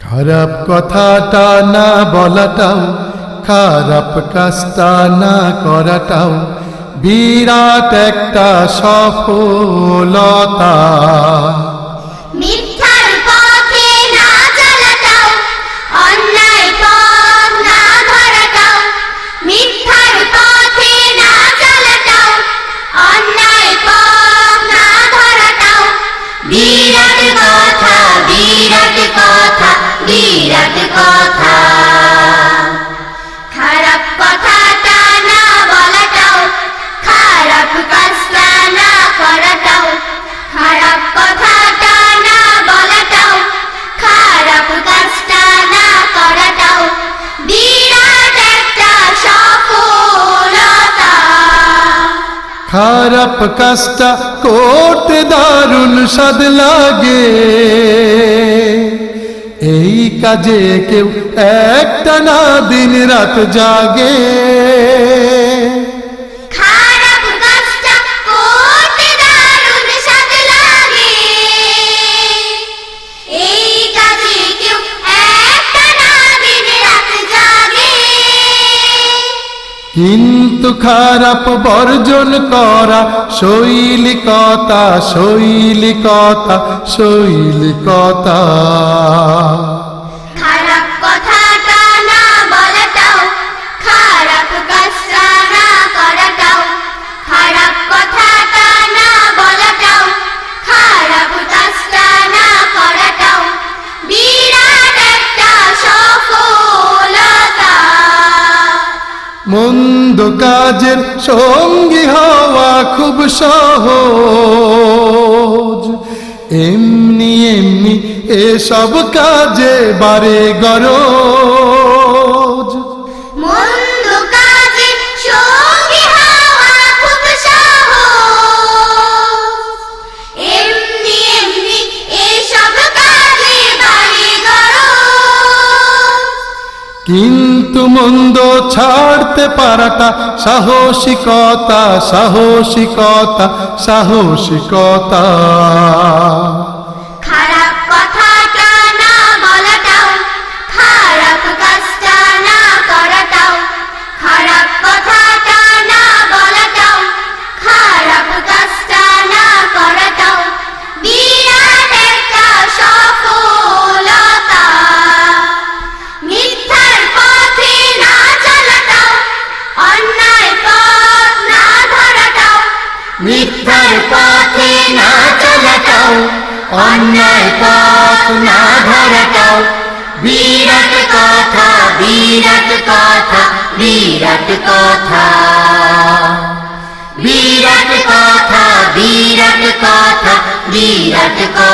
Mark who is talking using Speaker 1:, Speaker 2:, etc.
Speaker 1: খারাপ কথাটা না বলাটাও খারাপ কাজটা না করাটাও বিরাট একটা সফলতা।
Speaker 2: খারাপ কাজটা
Speaker 1: করতে দারুণ স্বাদ লাগে। এই কাজে কেউ একটা না দিন রাত জাগে। কিন্তু খারাপ বর্জন করা শৈলিকতা শৈলিকতা শৈলিকতা। মন্দ কাজের সঙ্গী হওয়া খুব সহজ। এমনি এমনি এসব কাজে বারে গরজ কিন্তু মন্দ ছাড়তে পারাটা সাহসিকতা সাহসিকতা সাহসিকতা।
Speaker 2: মিথ্যার পথে না চলাটাও, অন্যায় পথ না ধরাটাও। বিরাট কথা বিরাট কথা বিরাট কথা। বিরাট কথা বিরাট কথা বিরাট কথা।